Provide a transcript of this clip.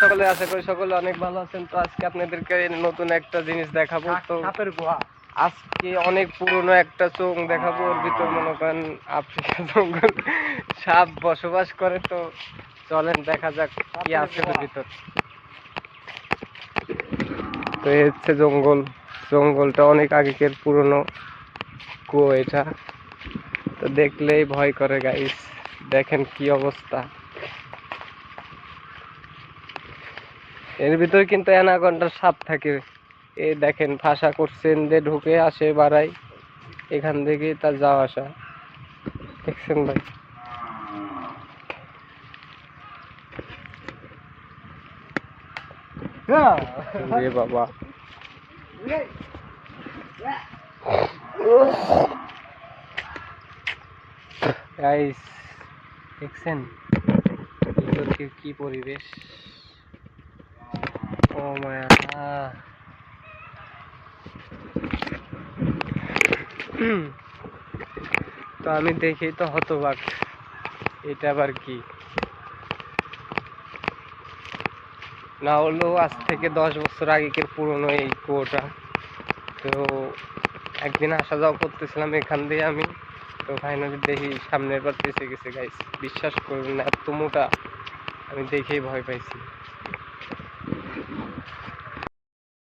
সকলে আশা করি সকলে অনেক ভালো আছেন। তো আজকে আপনাদেরকে নতুন একটা জিনিস দেখাবো। তো আজকে অনেক পুরনো একটা চোখ দেখাবো। ওর ভিতর মনে করেন আফ্রিকা জঙ্গল। সাপ বসবাস করে। তো চলেন দেখা যাক কি আছে ওর ভিতর। তো এই হচ্ছে জঙ্গল। জঙ্গলটা অনেক আগেকের পুরনো। কুয়ো এটা। তো দেখলেই ভয় করে গাইস দেখেন কি অবস্থা। এর ভিতরে কিন্তু অ্যানাকন্ডার সাপ থাকে। এ দেখেন ফাঁসা করছেন দিয়ে ঢুকে আসে বাড়াই এখান থেকে তার যাওয়া আসা। দেখছেন ভাই? বাবা। দেখছেন? কি পরিবেশ? ও মায়া তো আমি দেখি, তো হতবাক। এটা আবার কি? না হলেও আজ থেকে দশ বছর আগেকের পুরনো এই কুয়োটা। তো একদিন আসা যাওয়া করতেছিলাম এখান দিয়ে আমি। তো ফাইনালি দেখি সামনের বার পেঁচে গেছে গাইস বিশ্বাস করবেন না, এত মোটা। আমি দেখেই ভয় পাইছি।